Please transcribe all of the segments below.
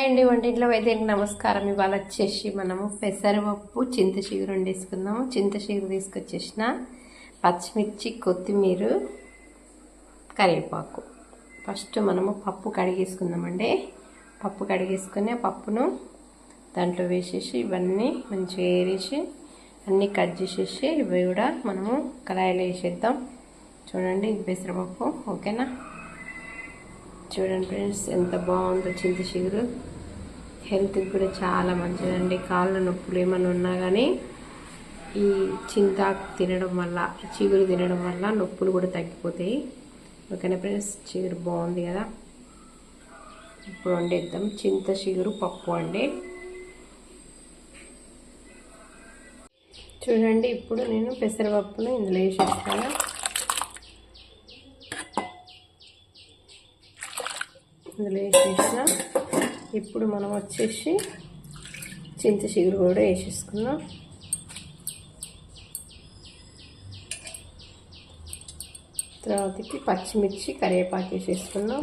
అండి వంటింట్లో అయితే నమస్కారం. ఇవాళ వచ్చేసి మనము పెసరపప్పు చింత చిగురు వండేసుకుందాము చింత చిగురు తీసుకొచ్చేసిన పచ్చిమిర్చి కొత్తిమీర కరివేపాకు. ఫస్ట్ మనము పప్పు కడిగేసుకుందామండి. పప్పు కడిగేసుకుని పప్పును దాంట్లో వేసేసి ఇవన్నీ మంచిగా ఏరేసి అన్నీ కట్ చేసేసి ఇవి కూడా మనము కళాయిలో వేసేద్దాం. చూడండి పెసరపప్పు. ఓకేనా? చూడండి ఫ్రెండ్స్ ఎంత బాగుందో చింత చిగురు. హెల్త్కి కూడా చాలా మంచిదండి. కాళ్ళ నొప్పులు ఏమైనా ఉన్నా కానీ ఈ చింతాకు తినడం వల్ల చిగురు తినడం వల్ల నొప్పులు కూడా తగ్గిపోతాయి. ఓకేనా ఫ్రెండ్స్? చిగురు బాగుంది కదా? ఇప్పుడు వండేద్దాం. చింత చిగురు పప్పు అండి. చూడండి ఇప్పుడు నేను పెసరపప్పును ఇందులో వేసేస్తాను. ఇందులో వేసేసిన ఇప్పుడు మనం వచ్చేసి చింత చిగురు కూడా వేసేసుకున్నాం తర్వాతకి పచ్చిమిర్చి కరివేపాకు వేసేసుకున్నాం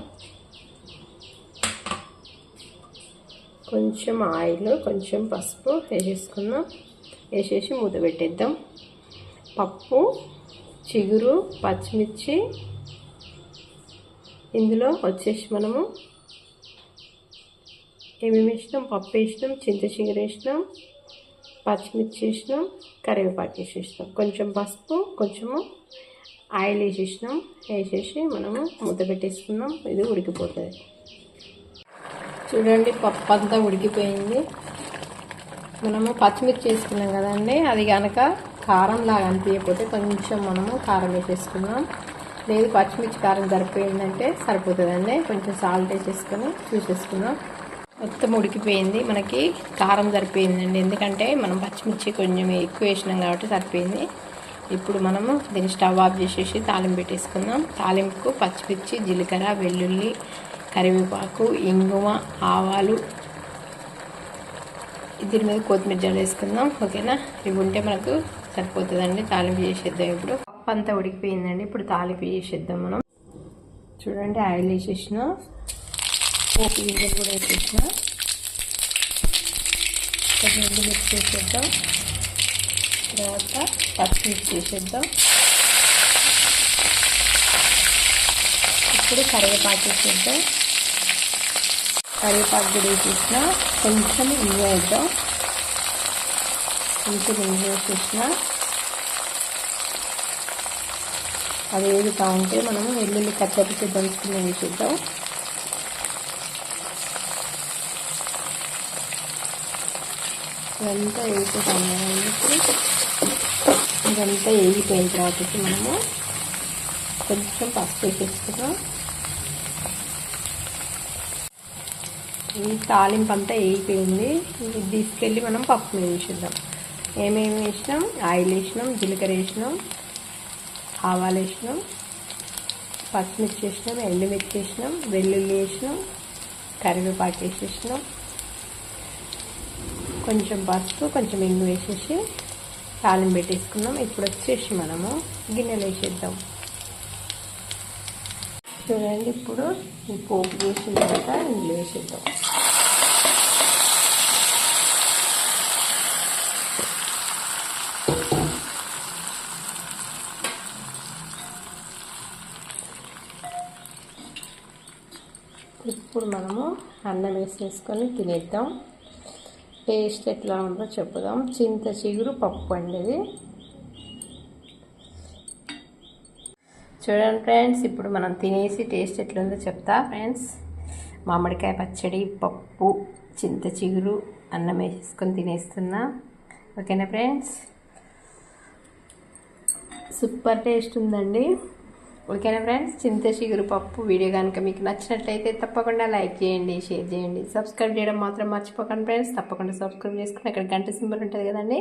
కొంచెం ఆయిల్ కొంచెం పసుపు వేసేసుకున్నాం వేసేసి మూత పెట్టేద్దాం. పప్పు చిగురు పచ్చిమిర్చి. ఇందులో వచ్చేసి మనము ఏమేమి వేసినాం? పప్పు వేసినాం చింతచిగురు వేసినాం పచ్చిమిర్చి వేసినాం కరివేపాకు వేసేసినాం కొంచెం పసుపు కొంచెము ఆయిల్ వేసేసినాం వేసేసి మనము ముద్ద పెట్టేసుకున్నాం. ఇది ఉడికిపోతుంది. చూడండి పప్పు అంతా ఉడికిపోయింది. మనము పచ్చిమిర్చి వేసుకున్నాం కదండి. అది కనుక కారం లాగా అనిపించకపోతే కొంచెం మనము కారం వేసేసుకున్నాం లేదు పచ్చిమిర్చి కారం సరిపోయిందంటే సరిపోతుందండి. కొంచెం సాల్ట్ వేసేసుకొని చూసేసుకున్నాం మొత్తం ఉడికిపోయింది. మనకి కారం సరిపోయిందండి. ఎందుకంటే మనం పచ్చిమిర్చి కొంచెం ఎక్కువ వేసినాం కాబట్టి సరిపోయింది. ఇప్పుడు మనము దీన్ని స్టవ్ ఆఫ్ చేసేసి తాలింపు పెట్టేసుకుందాం. తాలింపుకు పచ్చిమిర్చి జీలకర్ర వెల్లుల్లి కరివేపాకు ఇంగువ ఆవాలు దీని మీద కొత్తిమీర జడ వేసుకుందాం. ఓకేనా? ఇవి ఉంటే మనకు సరిపోతుందండి. తాలింపు చేసేద్దాం ఇప్పుడు. పప్పు అంతా ఉడికిపోయిందండి. ఇప్పుడు తాలింపు చేసేద్దాం మనం. చూడండి ఆయిల్ వేసేసిన పోపు గింజలు కూడా వేసేసిన. కొంచెం మిక్స్ చేసేద్దాం. తర్వాత పచ్చిమిర్చి వేసేద్దాం. ఇప్పుడు కరివేపాకు వేసేద్దాం. కరివేపాకు కూడా వేసేసిన. కొంచెం ఇంగు వేద్దాం. కొంచెం ఇంగు వేసేసిన. అది ఏది ఉంటే మనము వెల్లుల్లి కచ్చపిచ్చి దంచుకుని వేసేద్దాం. ఇదంతా వేగిపోతాం ఇప్పుడు ఇదంతా వేగిపోయిన తర్వాత మనము కొంచెం పసుపు వేసేసుకున్నాం ఈ తాలింపు అంతా వేగిపోయింది. ఇది తీసుకెళ్ళి మనం పప్పు వేసేద్దాం. ఏమేమి వేసినాం? ఆయిల్ వేసినాం జీలకర్ర వేసినాం ఆవాలు వేసినాం పచ్చిమిర్చి వేసినాం ఎండుమిర్చి వేసినాం వెల్లుల్లి వేసినాం కరివేపాకు వేసేసినాం. కొంచెం పసుపు కొంచెం ఎండు వేసేసి తాలింపు పెట్టేసుకున్నాం. ఇప్పుడు వచ్చేసి మనము గిన్నెలు వేసేద్దాం. చూడండి ఇప్పుడు ఈ పోపు వేసిన తర్వాత ఇందులో వేసేద్దాం. ఇప్పుడు మనము అన్నం వేసేసుకొని తినేద్దాం. టేస్ట్ ఎట్లా ఉందో చెప్పుదాం. చింత చిగురు పప్పు అండి ఇది. చూడండి ఫ్రెండ్స్ ఇప్పుడు మనం తినేసి టేస్ట్ ఎట్లా ఉందో చెప్తా ఫ్రెండ్స్. మామిడికాయ పచ్చడి పప్పు చింత చిగురు అన్నం వేసేసుకొని తినేస్తున్నా. ఓకేనా ఫ్రెండ్స్? సూపర్ టేస్ట్ ఉందండి. ఓకేనా ఫ్రెండ్స్? చింతశిగురు పప్పు వీడియో కనుక మీకు నచ్చినట్లయితే తప్పకుండా లైక్ చేయండి షేర్ చేయండి. సబ్స్క్రైబ్ చేయడం మాత్రం మర్చిపోకండి ఫ్రెండ్స్. తప్పకుండా సబ్స్క్రైబ్ చేసుకుని అక్కడ గంట సింబల్ ఉంటుంది కదండి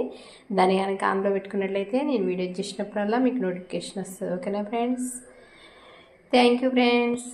దాన్ని కనుక ఆన్లో పెట్టుకున్నట్లయితే నేను వీడియో చేసినప్పుడల్లా మీకు నోటిఫికేషన్ వస్తుంది. ఓకేనా ఫ్రెండ్స్? Thank you friends.